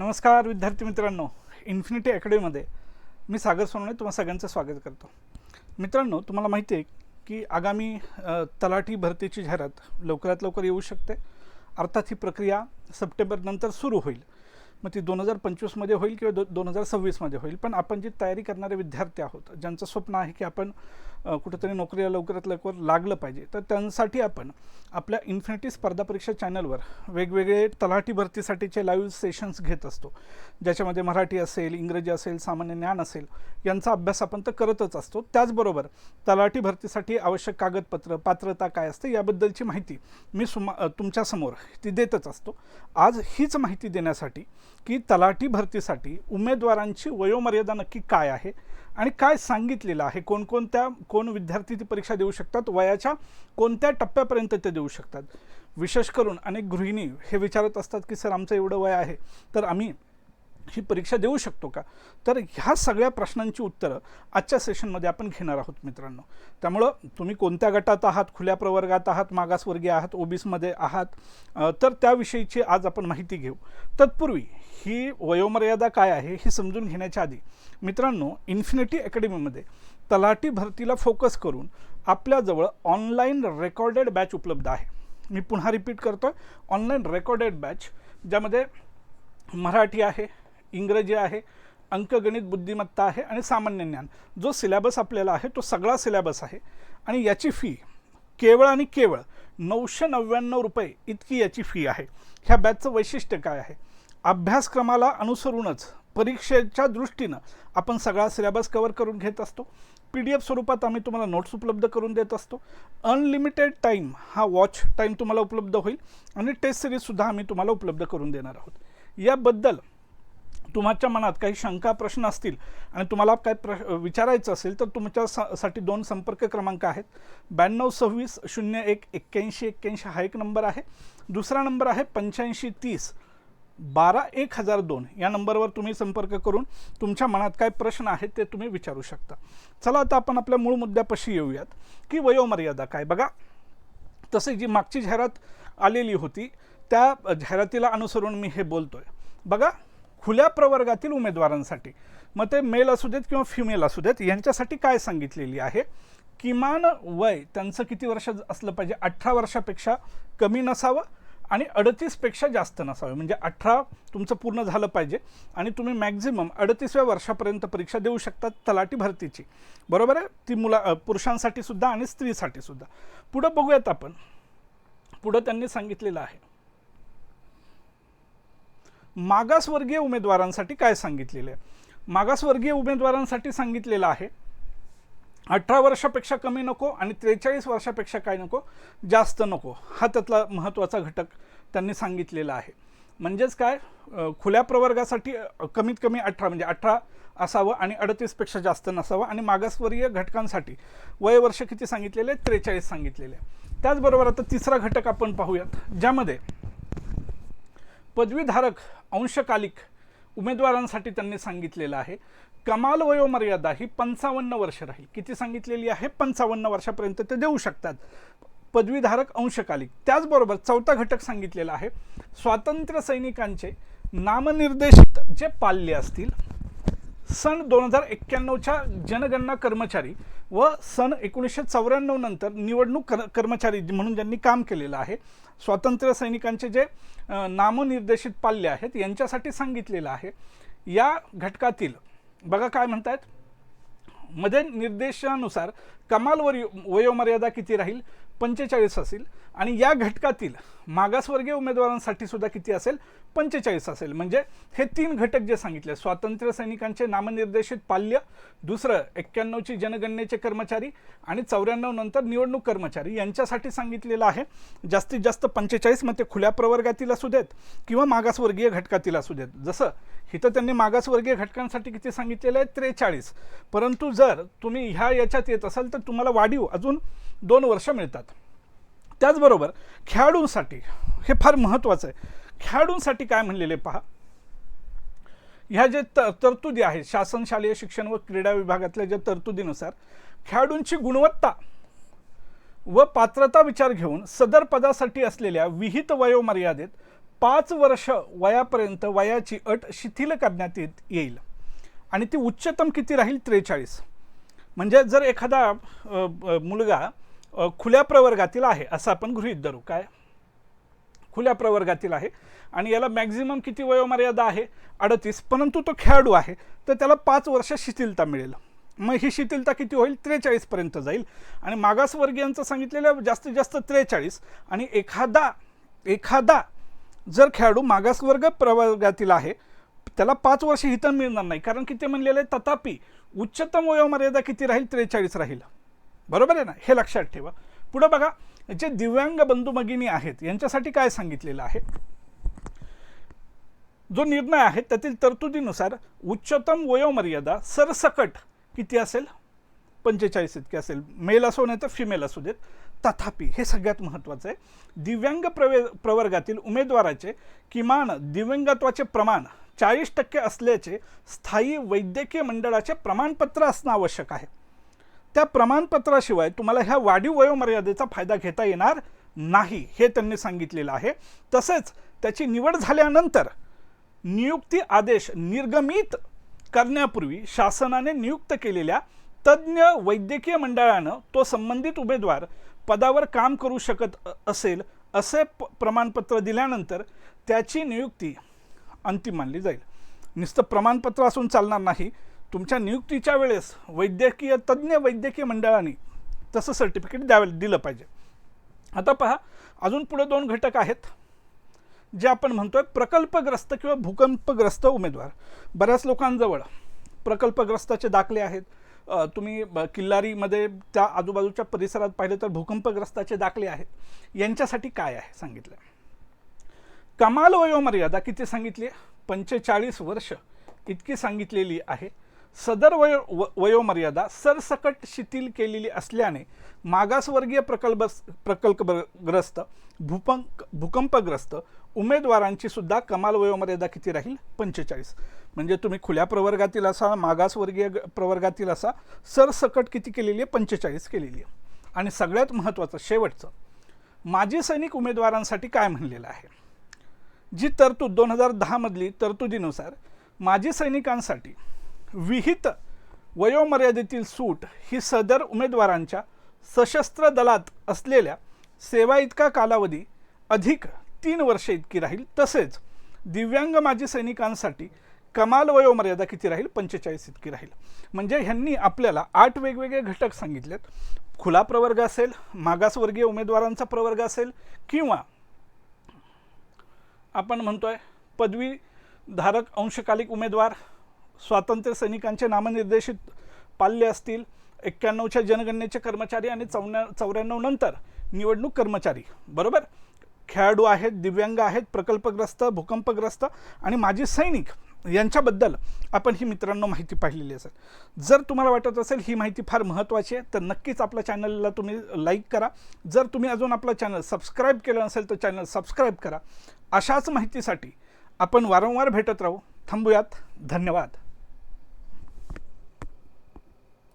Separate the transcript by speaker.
Speaker 1: नमस्कार विद्यार्थी मित्रांनो इन्फिनिटी अकॅडमीमध्ये मी सागर सोनवणे तुम्हा सगळ्यांचं स्वागत करतो. मित्रांनो तुम्हाला माहिती आहे की आगामी तलाठी भरतीची जाहिरात लवकरात लवकर येऊ शकते. अर्थात ही प्रक्रिया सप्टेंबरनंतर सुरू होईल. मग ती दोन हजार पंचवीसमध्ये होईल किंवा दो दोन हजार सव्वीसमध्ये होईल. पण आपण जी तयारी करणारे विद्यार्थी आहोत ज्यांचं स्वप्न आहे की आपण कुठेतरी नोकरीला लवकरात लवकर लागलं पाहिजे तर त्यांसाठी आपण आपल्या इन्फिनिटी स्पर्धा परीक्षा चॅनलवर वेगवेगळे तलाठी भरतीसाठीचे लाईव्ह सेशन्स घेत असतो. ज्याच्यामध्ये मराठी असेल इंग्रजी असेल सामान्य ज्ञान असेल यांचा अभ्यास आपण तर करतच असतो. त्याचबरोबर तलाठी भरतीसाठी आवश्यक कागदपत्र पात्रता काय असते याबद्दलची माहिती मी सुमा तुमच्यासमोर ती देतच असतो. आज हीच माहिती देण्यासाठी की तलाठी भरतीसाठी उमेदवारांची वयोमर्यादा नक्की काय आहे आणि काय सांगितलेलं आहे? कोणकोणत्या कोण विद्यार्थी ती परीक्षा देऊ शकतात? वयाच्या कोणत्या टप्प्यापर्यंत ते देऊ शकतात? विशेष करून अनेक गृहिणी हे विचारत असतात की सर आमचं एवढं वय आहे. तर आम्ही ही परीक्षा देऊ शकतो का? तर ह्या सगळ्या प्रश्नांची उत्तरं आजच्या सेशनमध्ये आपण घेणार आहोत मित्रांनो. त्यामुळं तुम्ही कोणत्या गटात आहात खुल्या प्रवर्गात आहात मागासवर्गीय आहात ओबीसमध्ये आहात तर त्याविषयीची आज आपण माहिती घेऊ. तत्पूर्वी ही वयोमर्यादा काय आहे हे समजून घेण्याच्या आधी मित्रांनो इन्फिनिटी अकॅडमीमध्ये तलाठी भरतीला फोकस करून आपल्याजवळ ऑनलाईन रेकॉर्डेड बॅच उपलब्ध आहे. मी पुन्हा रिपीट करतो आहे ऑनलाईन रेकॉर्डेड बॅच ज्यामध्ये मराठी आहे इंग्रजी आहे अंकगणित बुद्धिमत्ता आहे आणि सामान्य ज्ञान. जो सिलॅबस आपल्याला आहे तो सगळा सिलॅबस आहे. आणि याची फी केवळ आणि केवळ नऊशे नव्याण्णव रुपये इतकी याची फी आहे. ह्या बॅचचं वैशिष्ट्य काय आहे? अभ्यासक्रमाला अनुसरूनच परीक्षेच्या दृष्टीनं आपण सगळा सिलेबस कवर करून घेत असतो. पी डी एफ स्वरूपात आम्ही तुम्हाला नोट्स उपलब्ध करून देत असतो. अनलिमिटेड टाईम हा वॉच टाईम तुम्हाला उपलब्ध होईल आणि टेस्ट सिरीजसुद्धा आम्ही तुम्हाला उपलब्ध करून देणार आहोत. याबद्दल तुमच्या मनात काही शंका प्रश्न असतील आणि तुम्हाला काय प्र विचारायचं असेल तर तुमच्या सा- साठी दोन संपर्क क्रमांक आहेत. ब्याण्णव सव्वीस शून्य एक एक्क्याऐंशी एक्क्याऐंशी हा एक नंबर आहे. दुसरा नंबर आहे पंच्याऐंशी तीस बारा एक हजार दोन. या नंबरवर तुम्ही संपर्क करून तुमच्या मनात काय प्रश्न आहेत ते तुम्ही विचारू शकता. चला आता आपण आपल्या मूळ मुद्द्यापाशी येऊयात की वयोमर्यादा काय? बघा तसे जी मागची जाहिरात आलेली होती त्या जाहिरातीला अनुसरून मी हे बोलतोय. बघा खुल्या प्रवर्गातील उमेदवारांसाठी. मग ते मेल असू देत किंवा फिमेल असू देत यांच्यासाठी काय सांगितलेली आहे? किमान वय त्यांचं किती वर्ष असलं पाहिजे? अठरा वर्षापेक्षा कमी नसावं आणि अडतीसपेक्षा जास्त नसावे. म्हणजे अठरा तुमचं पूर्ण झालं पाहिजे आणि तुम्ही मॅक्झिमम अडतीसव्या वर्षापर्यंत परीक्षा देऊ शकतात तलाठी भरतीची. बरोबर आहे? ती मुला पुरुषांसाठी सुद्धा आणि स्त्रीसाठी सुद्धा. पुढं बघूयात आपण. पुढं त्यांनी सांगितलेलं आहे. मागासवर्गीय उमेदवारांसाठी काय सांगितलेलं आहे? मागासवर्गीय उमेदवारांसाठी सांगितलेलं आहे अठरा वर्षापेक्षा कमी नको आणि त्रेचाळीस वर्षापेक्षा काय नको? जास्त नको. हा त्यातला महत्त्वाचा घटक त्यांनी सांगितलेला आहे. म्हणजेच काय? खुल्या प्रवर्गासाठी कमीत कमी अठरा म्हणजे अठरा असावं आणि अडतीसपेक्षा जास्त नसावं आणि मागासवर्गीय घटकांसाठी वय वर्ष किती सांगितलेले? त्रेचाळीस सांगितलेले. आहे. त्याचबरोबर आता तिसरा घटक आपण पाहूयात ज्यामध्ये पदवीधारक अंशकालिक उमेदवारांसाठी त्यांनी सांगितलेलं आहे. कमाल वयोमर्यादा ही पंचावन्न वर्ष राहील. किती सांगितलेली आहे? पंचावन्न वर्षापर्यंत ते देऊ शकतात. पदवीधारक अंशकालिक. त्याचबरोबर चौथा घटक सांगितलेला आहे. स्वातंत्र्य सैनिकांचे नामनिर्देशित जे पाल्य असतील सन दोन हजार एक्क्याण्णवच्या जनगणना कर्मचारी व सन एकोणीसशे चौऱ्याण्णव नंतर निवडणूक कर कर्मचारी म्हणून ज्यांनी काम केलेलं आहे स्वातंत्र्य सैनिकांचे जे नामनिर्देशित पाल्य आहेत यांच्यासाठी सांगितलेलं आहे. या घटकातील बघा काय म्हणतायत. मध्ये निर्देशानुसार कमाल वयो वयोमर्यादा किती राहील? पंचेचाळीस असेल. आणि या घटकातील मागासवर्गीय उमेदवारांसाठी सुद्धा किती असेल? पंचेचाळीस असेल. म्हणजे हे तीन घटक जे सांगितले स्वातंत्र्य सैनिकांचे नामनिर्देशित पाल्य दुसरं एक्क्याण्णवची जनगणनेचे कर्मचारी आणि चौऱ्याण्णव नंतर निवडणूक कर्मचारी यांच्यासाठी सांगितलेलं आहे. जास्तीत जास्त पंचेचाळीस मग ते खुल्या प्रवर्गातील असू देत किंवा मागासवर्गीय घटकातील असू देत. जसं इथं त्यांनी मागासवर्गीय घटकांसाठी किती सांगितलेलं आहे? त्रेचाळीस. परंतु जर तुम्ही ह्या याच्यात येत असाल तर तुम्हाला वाढीव अजून दोन वर्ष मिळतात. त्याचबरोबर खेळाडूंसाठी हे फार महत्त्वाचं आहे. खेळाडूंसाठी काय म्हणलेले पहा? ह्या जे तर तरतुदी आहेत शासन शालेय शिक्षण व क्रीडा विभागातल्या ज्या तरतुदीनुसार खेळाडूंची गुणवत्ता व पात्रता विचार घेऊन सदर पदासाठी असलेल्या विहित वयोमर्यादेत पाच वर्ष वयापर्यंत वयाची अट शिथिल करण्यात येत येईल. आणि ती उच्चतम किती राहील? त्रेचाळीस. म्हणजे जर एखादा मुलगा खुल्या प्रवर्गातील आहे असं आपण गृहीत धरू. काय? खुल्या प्रवर्गातील आहे. आणि याला मॅक्झिमम किती वयोमर्यादा आहे? अडतीस. परंतु तो खेळाडू आहे तर त्याला पाच वर्ष शिथिलता मिळेल. मग ही शिथिलता किती होईल? त्रेचाळीसपर्यंत जाईल. आणि मागासवर्गीयांचं सांगितलेलं जास्तीत जास्त त्रेचाळीस. आणि एखादा एखादा जर खेळाडू मागासवर्ग प्रवर्गातील आहे त्याला पाच वर्ष हितन मिळणार नाही. कारण की ते म्हणलेलं आहे तथापि उच्चतम वयोमर्यादा किती राहील? त्रेचाळीस राहील. बरोबर आहे ना? हे लक्षात ठेवा. पुढं बघा जे दिव्यांग बंधू भगिनी आहेत यांच्यासाठी काय सांगितलेलं आहे? जो निर्णय आहे त्यातील तरतुदीनुसार उच्चतम वयोमर्यादा सरसकट किती असेल? पंचेचाळीस इतके असेल. मेल असो नाही तर फिमेल असू देत. तथापि हे सगळ्यात महत्त्वाचं आहे. दिव्यांग प्रवे प्रवर्गातील उमेदवाराचे किमान दिव्यांगत्वाचे प्रमाण चाळीस टक्के असल्याचे स्थायी वैद्यकीय मंडळाचे प्रमाणपत्र असणं आवश्यक आहे. त्या प्रमाणपत्राशिवाय तुम्हाला ह्या वाढीव वयोमर्यादेचा फायदा घेता येणार नाही हे त्यांनी सांगितलेलं आहे. तसेच त्याची निवड झाल्यानंतर नियुक्ती आदेश निर्गमित करण्यापूर्वी शासनाने नियुक्त केलेल्या तज्ज्ञ वैद्यकीय मंडळानं तो संबंधित उमेदवार पदावर काम करू शकत असेल असे प प्रमाणपत्र दिल्यानंतर त्याची नियुक्ती अंतिम मानली जाईल. नुसतं प्रमाणपत्र असून चालणार नाही तुमच्या नियुक्तीच्या वेळेस वैद्यकीय तज्ज्ञ वैद्यकीय मंडळाने तसं सर्टिफिकेट द्यावे दिलं पाहिजे. आता पहा अजून पुढे दोन घटक आहेत. जे आपण म्हणतोय प्रकल्पग्रस्त किंवा भूकंपग्रस्त उमेदवार. बऱ्याच लोकांजवळ प्रकल्पग्रस्ताचे दाखले आहेत. तुम्ही ब- किल्लारीमध्ये त्या आजूबाजूच्या परिसरात पाहिलं तर भूकंपग्रस्ताचे दाखले आहेत. यांच्यासाठी काय आहे सांगितलं? कमाल वयोमर्यादा किती सांगितली आहे? पंचेचाळीस वर्ष इतकी सांगितलेली आहे. सदर वयो व वयोमर्यादा सरसकट शिथिल केलेली असल्याने मागासवर्गीय प्रकल्प प्रकल्पग्रस्त भूपंक भूकंपग्रस्त उमेदवारांची सुद्धा कमाल वयोमर्यादा किती राहील? पंचेचाळीस. म्हणजे तुम्ही खुल्या प्रवर्गातील असा मागासवर्गीय ग- प्रवर्गातील असा सरसकट किती केलेली आहे? पंचेचाळीस केलेली आहे. आणि सगळ्यात महत्त्वाचं शेवटचं माजी सैनिक उमेदवारांसाठी काय म्हणलेलं आहे? जी तरतूद दोन हजार दहामधली तरतुदीनुसार माजी सैनिकांसाठी विहित वयोमर्यादेतील सूट ही सदर उमेदवारांच्या सशस्त्र दलात असलेल्या सेवा इतका कालावधी अधिक तीन वर्षे इतकी राहील. तसेच दिव्यांग माजी सैनिकांसाठी कमाल वयोमर्यादा किती राहील? पंचेचाळीस इतकी राहील. म्हणजे ह्यांनी आपल्याला आठ वेगवेगळे घटक सांगितलेत. खुला प्रवर्ग असेल मागासवर्गीय उमेदवारांचा प्रवर्ग असेल किंवा आपण म्हणतोय पदवीधारक अंशकालिक उमेदवार स्वातंत्र्य सैनिकांचे नामनिर्देशित पाल्य असतील. एक्क्याण्णवच्या जनगणनेचे कर्मचारी आणि चौऱ्या चौऱ्याण्णव नंतर निवडणूक कर्मचारी. बरोबर? खेळाडू आहेत दिव्यांग आहेत प्रकल्पग्रस्त भूकंपग्रस्त आणि माजी सैनिक यांच्याबद्दल आपण ही मित्रांनो माहिती पाहिलेली असेल. जर तुम्हाला वाटत असेल ही माहिती फार महत्त्वाची आहे तर नक्कीच आपल्या चॅनलला तुम्ही लाईक करा. जर तुम्ही अजून आपलं चॅनल सबस्क्राईब केलं नसेल तर चॅनल सबस्क्राईब करा. अशाच माहितीसाठी आपण वारंवार भेटत राहू. थांबूयात. धन्यवाद.